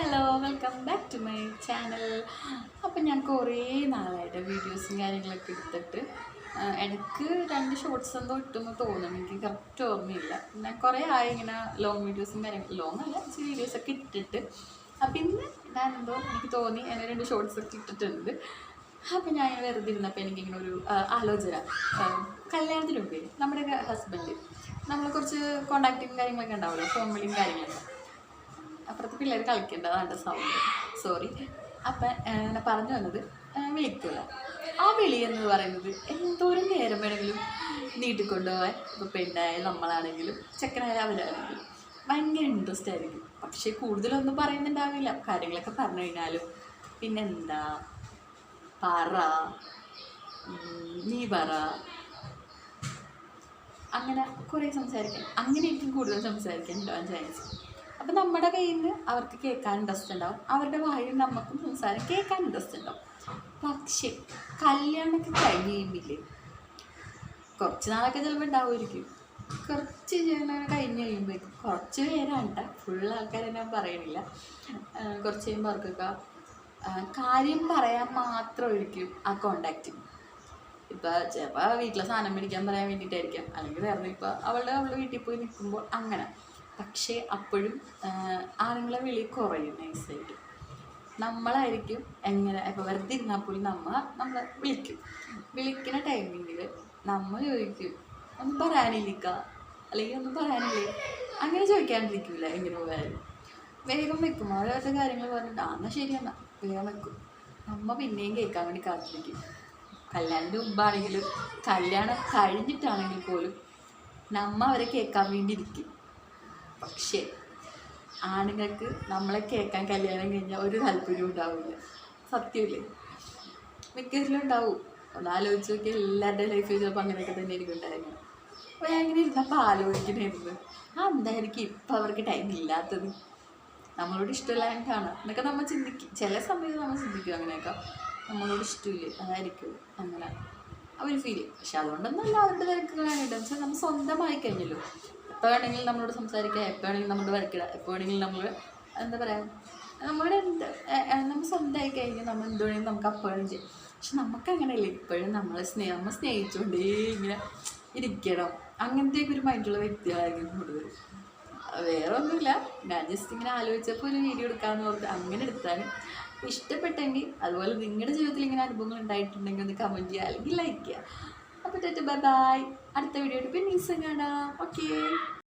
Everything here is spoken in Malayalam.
Hello welcome back to my channel അപ്പം ഞാൻ കുറേ നാളായിട്ട് വീഡിയോസും കാര്യങ്ങളൊക്കെ എടുത്തിട്ട് എനിക്ക് രണ്ട് ഷോർട്സ് എന്തോ ഇട്ടെന്ന് തോന്നുന്നു. എനിക്ക് കറക്റ്റ് ഓർമ്മയില്ല. ഞാൻ കുറേ ആയി ഇങ്ങനെ ലോങ് വീഡിയോസും കാര്യങ്ങളും ലോങ് അല്ല ചില വീഡിയോസൊക്കെ ഇട്ടിട്ട്. അപ്പം ഇന്ന് ഞാനെന്തോ എനിക്ക് തോന്നി എന്നെ രണ്ട് ഷോർട്സ് ഒക്കെ ഇട്ടിട്ടുണ്ട്. അപ്പം ഞാൻ വെറുതെ ഇരുന്നപ്പോൾ എനിക്കിങ്ങനെ ഒരു ആലോചന. കല്യാണത്തിന് നമ്മുടെ ഹസ്ബൻഡ് നമ്മൾ കുറച്ച് കോണ്ടാക്റ്റും കാര്യങ്ങളൊക്കെ ഉണ്ടാവുമല്ലോ ഫോൺ കാര്യങ്ങളൊക്കെ. അപ്പുറത്ത് പിള്ളേർ കളിക്കേണ്ടതാണ് സൗണ്ട് സോറി അപ്പം ഞാൻ പറഞ്ഞു വന്നത് വിളിക്കുക ആ വിളി എന്ന് പറയുന്നത് എന്തോരം നേരം വേണമെങ്കിലും നീട്ടിക്കൊണ്ടുപോകാൻ ഇപ്പോൾ പെണ്ണായ നമ്മളാണെങ്കിലും ചെക്കനായാലും അവരാണെങ്കിലും ഭയങ്കര ഇൻട്രസ്റ്റ് ആയിരിക്കും. പക്ഷേ കൂടുതലൊന്നും പറയുന്നുണ്ടാവില്ല. കാര്യങ്ങളൊക്കെ പറഞ്ഞു കഴിഞ്ഞാലും പിന്നെന്താ? പറ. നീ പറ. അങ്ങനെ കുറേ സംസാരിക്കാൻ. അങ്ങനെ എനിക്കും കൂടുതൽ സംസാരിക്കാൻ ഉണ്ടാവാൻ ചാൻസ് അപ്പം നമ്മുടെ കയ്യിൽ നിന്ന് അവർക്ക് കേൾക്കാൻ ഇൻട്രസ്റ്റ് ഉണ്ടാവും. അവരുടെ വായിൽ നമുക്കും സംസാരം കേൾക്കാൻ ഇൻട്രസ്റ്റ് ഉണ്ടാവും. പക്ഷേ കല്യാണമൊക്കെ കഴിയുമ്പില്ലേ കുറച്ച് നാളൊക്കെ ചിലപ്പോൾ ഉണ്ടാവുമായിരിക്കും. കുറച്ച് ജനം കഴിഞ്ഞ് കഴിയുമ്പോഴേക്കും കുറച്ച് പേരാണ് കേട്ടോ ഫുൾ ആൾക്കാരെ ഞാൻ പറയണില്ല. കുറച്ച് കഴിയുമ്പോൾ അവർക്കൊക്കെ കാര്യം പറയാൻ മാത്രമായിരിക്കും ആ കോണ്ടാക്റ്റ് ഇപ്പം ചിലപ്പോൾ വീട്ടിലെ സാധനം മേടിക്കാൻ പറയാൻ വേണ്ടിയിട്ടായിരിക്കാം. അല്ലെങ്കിൽ വേറെ ഇപ്പോൾ അവളുടെ അവളുടെ വീട്ടിൽ പോയി നിൽക്കുമ്പോൾ അങ്ങനെ. പക്ഷേ അപ്പോഴും ആണുങ്ങളെ വിളി കുറയും നൈസായിട്ട്. നമ്മളായിരിക്കും എങ്ങനെ ഇപ്പോൾ വെറുതെ ഇരുന്നാൽ പോലും നമ്മൾ നമ്മൾ വിളിക്കും. വിളിക്കുന്ന ടൈമിങ്ങിൽ നമ്മൾ ചോദിക്കും ഒന്നും പറയാനില്ലിക്ക? അല്ലെങ്കിൽ ഒന്നും പറയാനില്ലേ? അങ്ങനെ ചോദിക്കാണ്ടിരിക്കില്ല എങ്ങനെ പോയാലും. വേഗം വെക്കും. അവരവരുടെ കാര്യങ്ങൾ പറഞ്ഞിട്ട് ആ എന്നാൽ ശരിയെന്നാ വേഗം വെക്കും. നമ്മ പിന്നെയും കേൾക്കാൻ വേണ്ടി കാത്തിരിക്കും. കല്യാണത്തിന് മുമ്പാണെങ്കിലും കല്യാണം കഴിഞ്ഞിട്ടാണെങ്കിൽ പോലും നമ്മ അവരെ കേൾക്കാൻ വേണ്ടി ഇരിക്കും പക്ഷേ ആണുങ്ങൾക്ക് നമ്മളെ കേൾക്കാൻ കല്യാണം കഴിഞ്ഞാൽ ഒരു താല്പര്യവും ഉണ്ടാവില്ല സത്യമില്ലേ? മിക്കതിലും ഉണ്ടാവും. ഒന്ന് ആലോചിച്ച് നോക്കിയാൽ എല്ലാവരുടെ ലൈഫിൽ ചിലപ്പോൾ അങ്ങനെയൊക്കെ തന്നെ എനിക്ക് ഉണ്ടായിരുന്നു അപ്പോൾ ഞാൻ ഇങ്ങനെ ഇരുന്നപ്പോൾ ആലോചിക്കണമായിരുന്നു ആ എന്തായിരിക്കും ഇപ്പം അവർക്ക് ടൈം ഇല്ലാത്തത്? നമ്മളോട് ഇഷ്ടമില്ലാതെ കാണാം. എന്നൊക്കെ നമ്മൾ ചിന്തിക്കും. ചില സമയത്ത് നമ്മൾ ചിന്തിക്കും അങ്ങനെയൊക്കെ. നമ്മളോട് ഇഷ്ടമില്ലേ? അതായിരിക്കും അങ്ങനെ ആ ഒരു ഫീൽ പക്ഷെ അതുകൊണ്ടൊന്നും അല്ല അവരുടെ തിരക്കുകളായിട്ട് വെച്ചാൽ നമ്മൾ സ്വന്തമായി കഴിഞ്ഞല്ലോ. എപ്പോൾ വേണമെങ്കിലും നമ്മളോട് സംസാരിക്കാം. എപ്പോൾ വേണമെങ്കിലും നമ്മളോട് വരയ്ക്കുക എപ്പോൾ വേണമെങ്കിലും നമ്മൾ എന്താ പറയുക നമ്മുടെ എന്ത് നമ്മൾ സ്വന്തമായി കഴിഞ്ഞാൽ നമ്മൾ എന്ത് വേണമെങ്കിലും നമുക്ക് അപ്പോഴും ചെയ്യും. പക്ഷെ നമുക്കങ്ങനെയല്ല. ഇപ്പോഴും നമ്മളെ സ്നേഹം നമ്മൾ സ്നേഹിച്ചുകൊണ്ടേ ഇങ്ങനെ ഇരിക്കണം. അങ്ങനത്തെ ഒരു മൈൻഡുള്ള വ്യക്തികളായിരിക്കും കൂടുതൽ വേറെ ഒന്നുമില്ല ഞാൻ ജസ്റ്റ് ഇങ്ങനെ ആലോചിച്ചപ്പോൾ ഒരു വീഡിയോ എടുക്കാമെന്ന് ഓർത്ത് അങ്ങനെ എടുത്താണ് ഇഷ്ടപ്പെട്ടെങ്കിൽ അതുപോലെ നിങ്ങളുടെ ജീവിതത്തിൽ ഇങ്ങനെ അനുഭവങ്ങൾ ഉണ്ടായിട്ടുണ്ടെങ്കിൽ ഒന്ന് കമന്റ് ചെയ്യുക. അല്ലെങ്കിൽ ലൈക്ക് ചെയ്യുക. അപ്പോൾ ബൈ ബൈ അടുത്ത വീഡിയോ പിന്നെ കാണാം ഓക്കേ